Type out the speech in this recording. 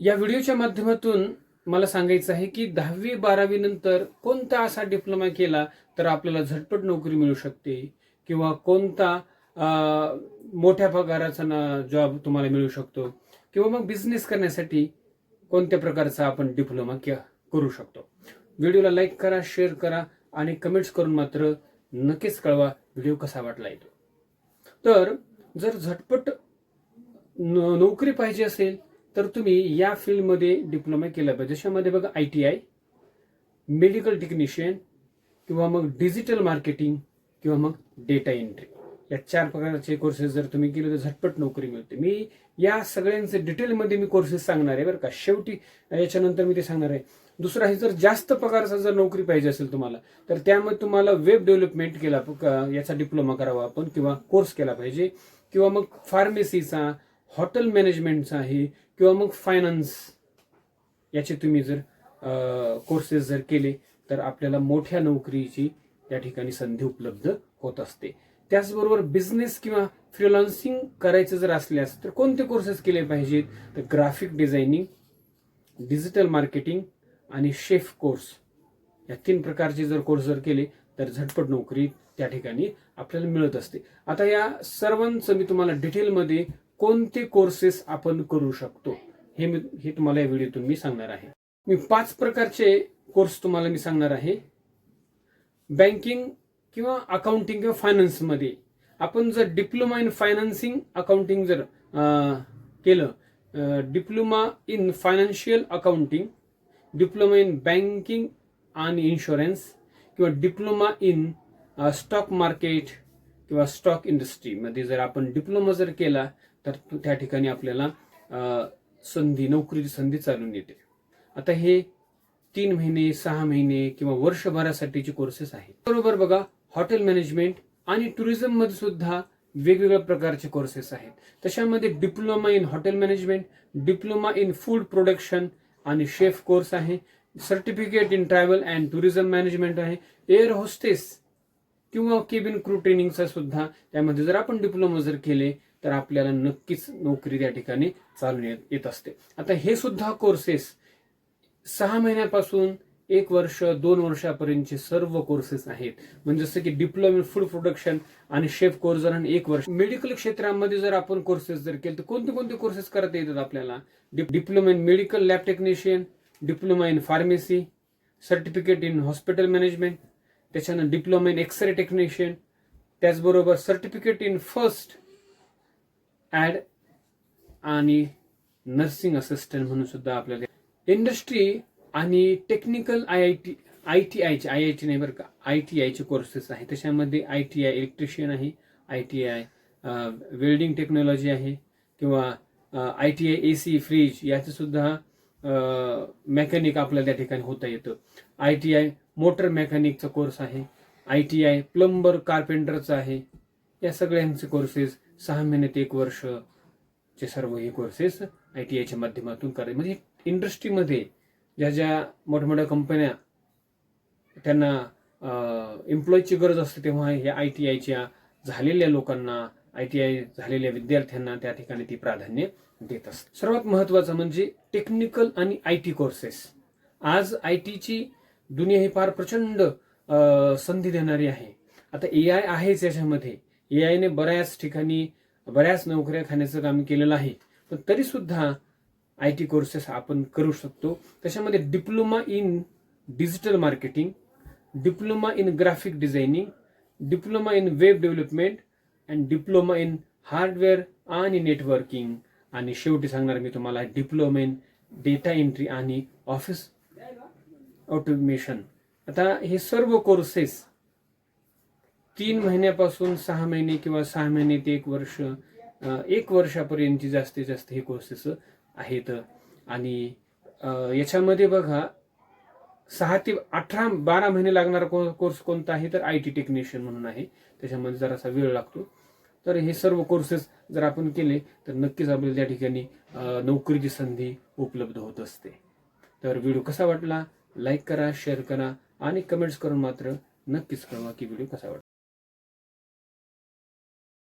या व्हिडिओच्या माध्यमातून मला सांगायचं आहे की दहावी बारावी नंतर कोणता असा डिप्लोमा केला तर आपल्याला झटपट नोकरी मिळू शकते? किंवा कोणता मोठ्या पगाराचा जॉब तुम्हाला मिळू शकतो? किंवा मग बिझनेस करण्यासाठी कोणत्या प्रकारचा आपण डिप्लोमा के- करू शकतो? व्हिडिओला लाईक करा शेअर करा आणि कमेंट्स करून मात्र नक्कीच कळवा व्हिडिओ कसा वाटला येतो तर जर झटपट न- नोकरी पाहिजे असेल तर तुम्ही या फील्डमध्ये डिप्लोमा केला पाहिजे. जशामध्ये बघा I T I medical technician किंवा मग डिजिटल मार्केटिंग किंवा मग डेटा एंट्री या चार प्रकारचे कोर्सेस जर तुम्ही केले तर झटपट नोकरी मिळते. मी या सगळ्यांचे डिटेलमध्ये मी कोर्सेस सांगणार आहे बरं का. शेवटी याच्यानंतर मी ते सांगणार आहे. दुसरा हे जर जास्त प्रकारचा जर नोकरी पाहिजे असेल तुम्हाला तर त्यामध्ये तुम्हाला वेब डेव्हलपमेंट केला याचा डिप्लोमा करावा आपण किंवा कोर्स केला पाहिजे. किंवा मग फार्मसीचा हॉटेल मॅनेजमेंटचा आहे किंवा मग फायनान्स याचे तुम्ही जर कोर्सेस जर केले तर आपल्याला मोठ्या नोकरीची त्या ठिकाणी संधी उपलब्ध होत असते. त्याचबरोबर बिझनेस किंवा फ्रीलान्सिंग करायचं जर असल्यास तर कोणते कोर्सेस केले पाहिजेत? तर ग्राफिक डिझायनिंग डिजिटल मार्केटिंग आणि शेफ कोर्स या तीन प्रकारचे जर कोर्स जर केले तर झटपट नोकरी त्या ठिकाणी आपल्याला मिळत असते. आता या सर्वांचं मी तुम्हाला डिटेलमध्ये कोणते कोर्सेस आपण करू शकतो? हे मी हे तुम्हाला या व्हिडिओतून मी सांगणार आहे. मी पाच प्रकारचे कोर्स तुम्हाला मी सांगणार आहे. बँकिंग किंवा अकाउंटिंग किंवा फायनान्समध्ये आपण जर डिप्लोमा इन फायनान्सिंग अकाउंटिंग जर केलं diploma in financial accounting diploma in banking आणि इन्शुरन्स किंवा डिप्लोमा इन स्टॉक मार्केट किंवा स्टॉक इंडस्ट्रीमध्ये जर आपण डिप्लोमा जर केला तर त्या ठिकाणी आपल्याला संधी नोकरीची संधी चालून येते. आता हे तीन महिने सहा महिने किंवा वर्षभरासाठीचे कोर्सेस आहेत. बरोबर बघा हॉटेल मॅनेजमेंट आणि टुरिझममध्ये सुद्धा वेगवेगळ्या प्रकारचे कोर्सेस आहेत. तशामध्ये diploma in hotel management diploma in food production आणि शेफ कोर्स आहे. Certificate in travel and tourism management आहे. एअर होस्टेस किंवा केबिन क्रू ट्रेनिंगचा सुद्धा त्यामध्ये जर आपण डिप्लोमा जर केले तर आपल्याला नक्कीच नोकरी त्या ठिकाणी चालून येत येत असते. आता हे सुद्धा कोर्सेस सहा महिन्यापासून एक वर्ष दोन वर्षापर्यंतचे सर्व कोर्सेस आहेत. म्हणजे जसं की डिप्लोमा इन फूड प्रोडक्शन आणि शेफ कोर्स जर आणि एक वर्ष. मेडिकल क्षेत्रामध्ये जर आपण कोर्सेस जर केले तर कोणते कोणते कोर्सेस करता येतात आपल्याला? Diploma in medical lab technician diploma in pharmacy certificate in hospital management त्याच्यानं diploma in X ray technician त्याचबरोबर सर्टिफिकेट इन फर्स्ट ॲड आणि नर्सिंग असिस्टंट म्हणून सुद्धा आपल्याला इंडस्ट्री आणि technical I I T I T आयचे आय आय टी नाही बरं का आय टी आयचे कोर्सेस आहे. त्याच्यामध्ये आय टी आय इलेक्ट्रिशियन आहे I T I welding technology आहे किंवा I T I A C fridge याचंसुद्धा mechanic आपल्याला त्या ठिकाणी होता येतं. आय टी आय मोटर मेकॅनिकचा कोर्स आहे आय टी आय प्लंबर कार्पेंटरचा आहे या सगळ्यांचे कोर्सेस सहा महिने ते एक वर्ष चे सर्व हे कोर्सेस आय टी आयच्या माध्यमातून करायचे. म्हणजे इंडस्ट्रीमध्ये ज्या ज्या मोठमोठ्या कंपन्या त्यांना एम्प्लॉईची गरज असते तेव्हा ह्या आय टी आयच्या झालेल्या लोकांना आय टी आय झालेल्या विद्यार्थ्यांना त्या ठिकाणी ती प्राधान्य देत असते. सर्वात महत्वाचं म्हणजे टेक्निकल आणि आय टी कोर्सेस आज आय टीची दुनिया ही फार प्रचंड संधी देणारी आहे. आता ए आय आहेच याच्यामध्ये. ए आयने बऱ्याच ठिकाणी बऱ्याच नोकऱ्या खाण्याचं काम केलेलं आहे. पण तरी सुद्धा आय टी कोर्सेस आपण करू शकतो. त्याच्यामध्ये diploma in digital marketing diploma in graphic designing diploma in web development and diploma in hardware आणि नेटवर्किंग. आणि शेवटी सांगणार मी तुम्हाला डिप्लोमा इन डेटा एंट्री आणि ऑफिस ऑटोमेशन. आता हे सर्व कोर्सेस तीन महिन्यापासून सहा महिने किंवा सहा महिने ते एक वर्ष एक वर्षापर्यंतची जास्तीत जास्त हे कोर्सेस आहेत. आणि याच्यामध्ये बघा सहा ते अठरा बारा महिने लागणारा को- कोर्स कोणता आहे तर आय टी टेक्निशियन म्हणून आहे. त्याच्यामध्ये जरासा वेळ लागतो. तर हे सर्व कोर्सेस जर आपण केले तर नक्कीच आपल्याला त्या ठिकाणी नोकरीची संधी उपलब्ध होत असते. तर व्हिडिओ कसा वाटला? लाईक करा शेअर करा आणि कमेंट्स करून मात्र नक्कीच कळवा की व्हिडिओ कसा वाटला.